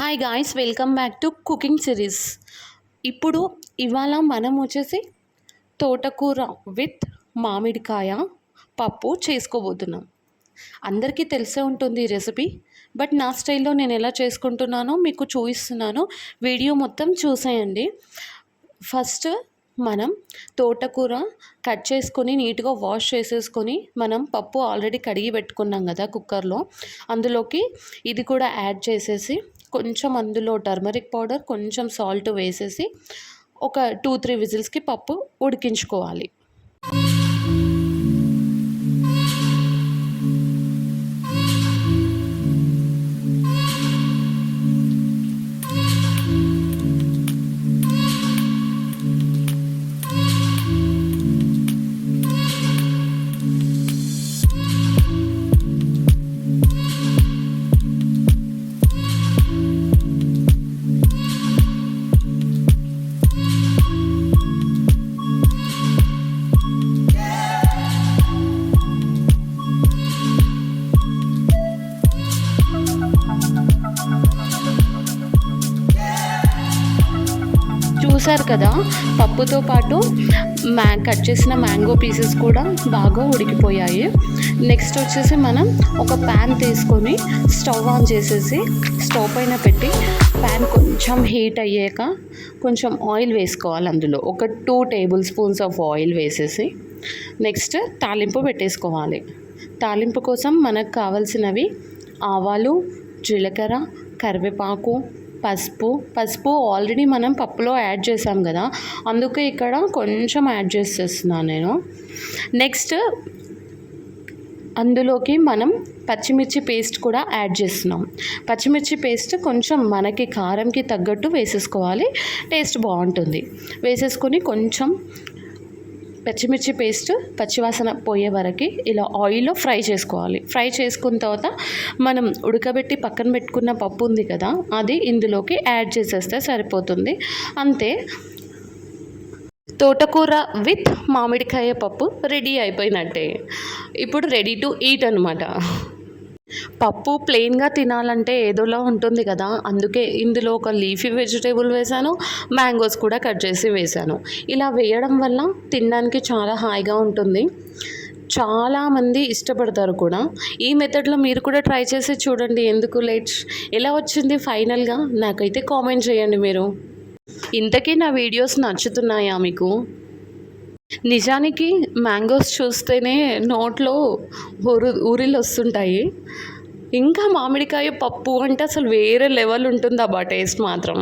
Hi guys welcome back to cooking series ఇప్పుడు ఇవాళ మనం వచ్చేసి తోటకూర విత్ మామిడికాయ పప్పు చేసుకోబోతున్నాం. అందరికీ తెలిసే ఉంటుంది ఈ రెసిపీ బట్ నా స్టైల్లో నేను ఎలా చేసుకుంటున్నానో మీకు చూపిస్తున్నాను. వీడియో మొత్తం చూసేయండి. ఫస్ట్ మనం తోటకూర కట్ చేసుకొని నీట్గా వాష్ చేసేసుకొని మనం పప్పు ఆల్రెడీ కడిగి పెట్టుకున్నాం కదా కుక్కర్లో అందులోకి ఇది కూడా యాడ్ చేసేసి కొంచెం అందులో టర్మరిక్ పౌడర్ కొంచెం సాల్ట్ వేసేసి ఒక టూ త్రీ విజిల్స్కి పప్పు ఉడికించుకోవాలి. చూసారు కదా పప్పుతో పాటు మ్యా కట్ చేసిన మ్యాంగో పీసెస్ కూడా బాగా ఉడికిపోయాయి. నెక్స్ట్ వచ్చేసి మనం ఒక ప్యాన్ తీసుకొని స్టవ్ ఆన్ చేసేసి స్టవ్ పైన పెట్టి ప్యాన్ కొంచెం హీట్ అయ్యాక కొంచెం ఆయిల్ వేసుకోవాలి అందులో. ఒక two tablespoons of oil వేసేసి నెక్స్ట్ తాలింపు పెట్టేసుకోవాలి. తాలింపు కోసం మనకు కావాల్సినవి ఆవాలు జీలకర్ర కరివేపాకు పసుపు పసుపు ఆల్రెడీ మనం పప్పులో యాడ్ చేసాం కదా. అందుకే ఇక్కడ కొంచెం యాడ్ చేసేస్తున్నాను నేను. నెక్స్ట్ అందులోకి మనం పచ్చిమిర్చి పేస్ట్ కూడా యాడ్ చేస్తున్నాం. పచ్చిమిర్చి పేస్ట్ కొంచెం మనకి కారంకి తగ్గట్టు వేసేసుకోవాలి. టేస్ట్ బాగుంటుంది. వేసేసుకొని కొంచెం పచ్చిమిర్చి పేస్ట్ పచ్చివాసన పోయే వరకు ఇలా ఆయిల్లో ఫ్రై చేసుకోవాలి. ఫ్రై చేసుకున్న తర్వాత మనం ఉడకబెట్టి పక్కన పెట్టుకున్న పప్పు ఉంది కదా అది ఇందులోకి యాడ్ చేసేస్తే సరిపోతుంది. అంతే. తోటకూర విత్ మామిడికాయ పప్పు రెడీ అయిపోయినట్టే. ఇప్పుడు రెడీ టు ఈట్ అనమాట పప్పు ప్లెయిన్గా తినాలంటే ఏదోలా ఉంటుంది కదా. అందుకే ఇందులో ఒక లీఫీ వెజిటేబుల్ వేశాను మ్యాంగోస్ కూడా కట్ చేసి వేశాను. ఇలా వేయడం వల్ల తినడానికి చాలా హాయిగా ఉంటుంది. చాలామంది ఇష్టపడతారు కూడా. ఈ మెథడ్లో మీరు కూడా ట్రై చేసి చూడండి ఎందుకు లేట్. ఎలా వచ్చింది ఫైనల్గా నాకైతే కామెంట్ చేయండి మీరు. ఇంతకీ నా వీడియోస్ నచ్చుతున్నాయా మీకు? నిజానికి మ్యాంగోస్ చూస్తేనే నోట్లో ఊరు ఊరిలు వస్తుంటాయి ఇంకా మామిడికాయ పప్పు అంటే అసలు వేరే లెవెల్ ఉంటుంది అబ్బా టేస్ట్ మాత్రం?